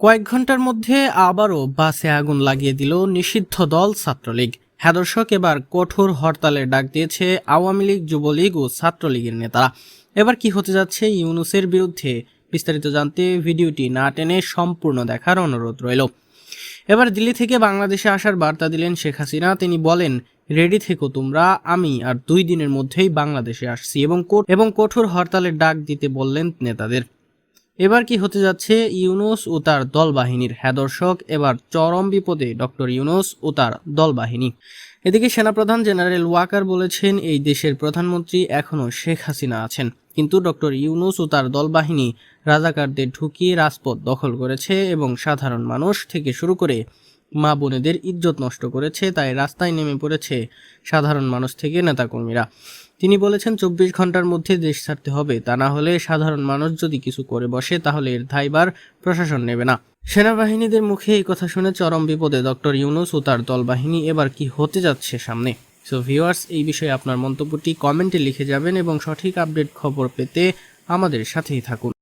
কয়েক ঘণ্টার মধ্যে আবারও বাসে আগুন লাগিয়ে দিল নিষিদ্ধ দল ছাত্রলীগ। হ্যাঁ দর্শক, এবার কঠোর হরতালের ডাক দিয়েছে আওয়ামী লীগ, যুবলীগ ও ছাত্রলীগের নেতারা। এবার কি হতে যাচ্ছে ইউনুসের বিরুদ্ধে, বিস্তারিত জানতে ভিডিওটি না টেনে সম্পূর্ণ দেখার অনুরোধ রইল। এবার দিল্লি থেকে বাংলাদেশে আসার বার্তা দিলেন শেখ হাসিনা। তিনি বলেন, রেডি থেকো তোমরা, আমি আর দুই দিনের মধ্যেই বাংলাদেশে আসছি। এবং এবং কঠোর হরতালের ডাক দিতে বললেন নেতাদের। এবার কি হতে যাচ্ছে? ইউনুস ও তার দলবাহিনীর হ্যাঁ দর্শক এবার চরম বিপদে ডক্টর ইউনুস ও তার দলবাহিনী। এদিকে সেনাপ্রধান জেনারেল ওয়াকার বলেছেন, এই দেশের প্রধানমন্ত্রী এখনও শেখ হাসিনা আছেন। কিন্তু ডক্টর ইউনুস ও তার দলবাহিনী রাজাকারদের ঢুকিয়ে রাজপথ দখল করেছে এবং সাধারণ মানুষ থেকে শুরু করে মা বোনেদের ইজ্জত নষ্ট করেছে। তাই রাস্তায় নেমে পড়েছে সাধারণ মানুষ থেকে নেতাকর্মীরা। তিনি বলেছেন, চব্বিশ ঘণ্টার মধ্যে দেশ ছাড়তে হবে। তা না হলে সাধারণ মানুষ যদি কিছু করে বসে, তাহলে এর দায়বার প্রশাসন নেবে না। সেনাবাহিনীদের মুখে এই কথা শুনে চরম বিপদে ডক্টর ইউনুস ও তার দলবাহিনী এবার কি হতে যাচ্ছে সামনে? সো ভিউয়ার্স এই বিষয়ে আপনার মন্তব্যটি কমেন্টে লিখে যাবেন এবং সঠিক আপডেট খবর পেতে আমাদের সাথেই থাকুন।